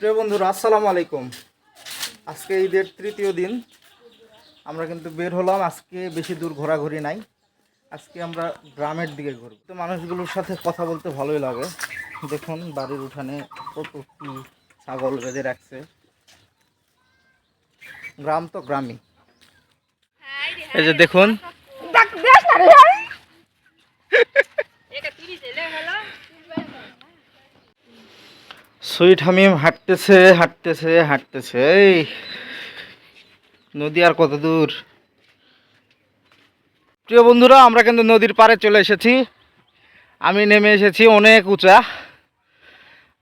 প্রিয় বন্ধুরা, আসসালামু আলাইকুম। আজকে ঈদের তৃতীয় দিন। আমরা কিন্তু বের হলাম, আজকে বেশি দূর ঘোরাঘুরি নাই। আজকে আমরা গ্রামের দিকে ঘুরব। তো মানুষগুলোর সাথে কথা বলতে ভালোই লাগে। দেখুন, বাড়ির উঠানে কত কি ছাগল বেঁধে রাখছে। গ্রাম তো গ্রামই। এই যে দেখুন সুইট হামিম হাঁটতেছে হাঁটতেছে হাঁটতেছে। এই, নদী আর কত দূর? প্রিয় বন্ধুরা, আমরা কিন্তু নদীর পাড়ে চলে এসেছি। আমি নেমে এসেছি অনেক উঁচা,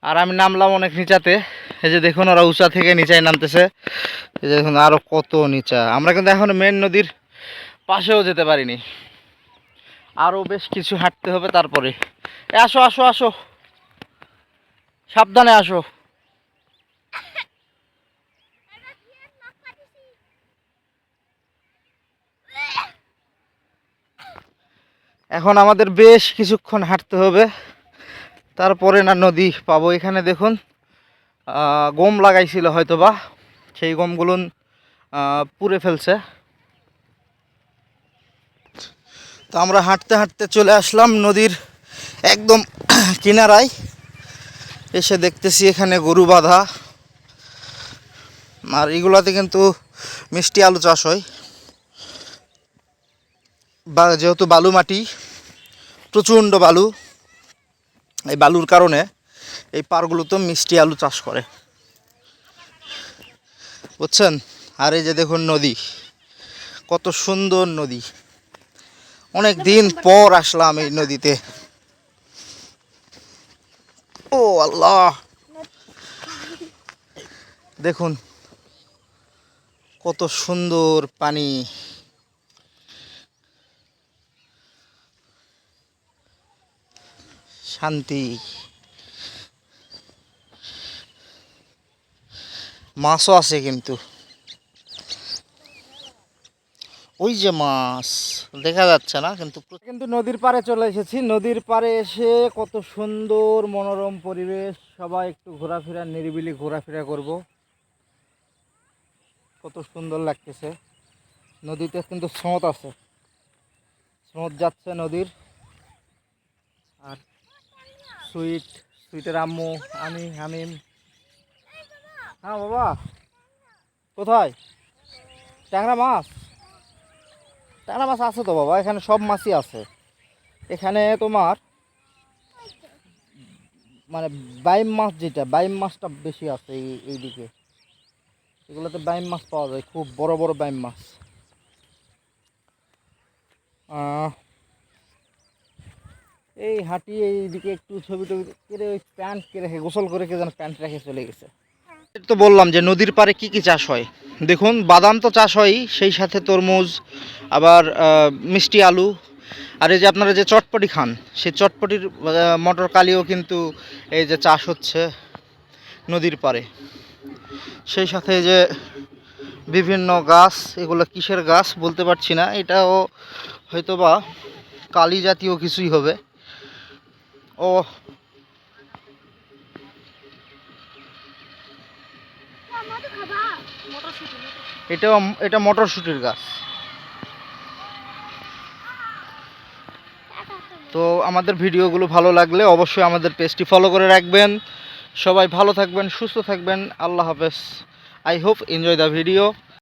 আর আমি নামলাম অনেক নিচাতে। এই যে দেখুন, ওরা উঁচা থেকে নিচায় নামতেছে। এই যে দেখুন আরও কত নিচা। আমরা কিন্তু এখন মেন নদীর পাশেও যেতে পারিনি। আরও বেশ কিছু হাঁটতে হবে তারপরে। আসো আসো আসো। সাবধানে আসো। এখন আমাদের বেশ কিছুক্ষণ হাঁটতে হবে। তারপরে না নদী পাবো। এখানে দেখুন গম লাগাইছিল হয়তো বা সেই গমগুলো পুড়ে ফেলছে। তো আমরা হাঁটতে হাঁটতে চলে আসলাম নদীর একদম কিনারায়। এসে দেখতেছি এখানে গরু বাঁধা। আর এগুলাতে কিন্তু মিষ্টি আলু চাষ হয়। বা যেহেতু বালু মাটি, প্রচণ্ড বালু, এই বালুর কারণে এই পারগুলোতে মিষ্টি আলু চাষ করে। বুঝছেন? আর এই যে দেখুন নদী, কত সুন্দর নদী। অনেক দিন পর আসলাম এই নদীতে। ও আল্লাহ। দেখুন কত সুন্দর পানি। শান্তি। মাছও আছে কিন্তু। ওই যে মাছ, দেখা যাচ্ছে না, কিন্তু কিন্তু নদীর পাড়ে চলে এসেছি। নদীর পাড়ে এসে কত সুন্দর মনোরম পরিবেশ। সবাই একটু ঘোরাফেরা, নিরিবিলি ঘোরাফেরা করব। কত সুন্দর লাগতেছে। নদীতে কিন্তু স্রোত আছে। স্রোত যাচ্ছে নদীর। আর সুইট, সুইটের আম্মু, আমি, হামিম। হ্যাঁ বাবা। কোথায়? ট্যাংরা মাছ? ট্যাংরা মাছ আছে তো বাবা, এখানে সব মাছই আছে। এখানে তোমার মানে বাইম মাছ যেটা, বাইম মাছটা বেশি আছে এই এইদিকে। এগুলোতে বাইম মাছ পাওয়া যায়, খুব বড় বড় বাইম মাছ। এই হাঁটি এইদিকে একটু ছবি টবি কেড়ে ওই প্যান্ট কে রেখে, গোসল করে কে যেন প্যান্ট রেখে চলে গেছে। তো বললাম যে নদীর পাড়ে কি কি চাষ হয়? দেখুন, বাদাম তো চাষ হয় সেই সাথে তরমুজ, আবার মিষ্টি আলু, আর এই যে আপনারা যে চটপটি খান, সেই চটপটির মটর কালিও কিন্তু এই যে চাষ হচ্ছে নদীর পাড়ে। সেই সাথে যে বিভিন্ন গাছ, এগুলো কিসের গাছ বলতে পারছি না, এটাও হয়তো বা কালি জাতীয় কিছুই হবে। ও এটাও এটা মটরশুটির গাছ। তো আমাদের ভিডিওগুলো ভালো লাগলে অবশ্যই আমাদের পেজটি ফলো করে রাখবেন। সবাই ভালো থাকবেন, সুস্থ থাকবেন। আল্লাহ হাফেজ। I hope enjoy the video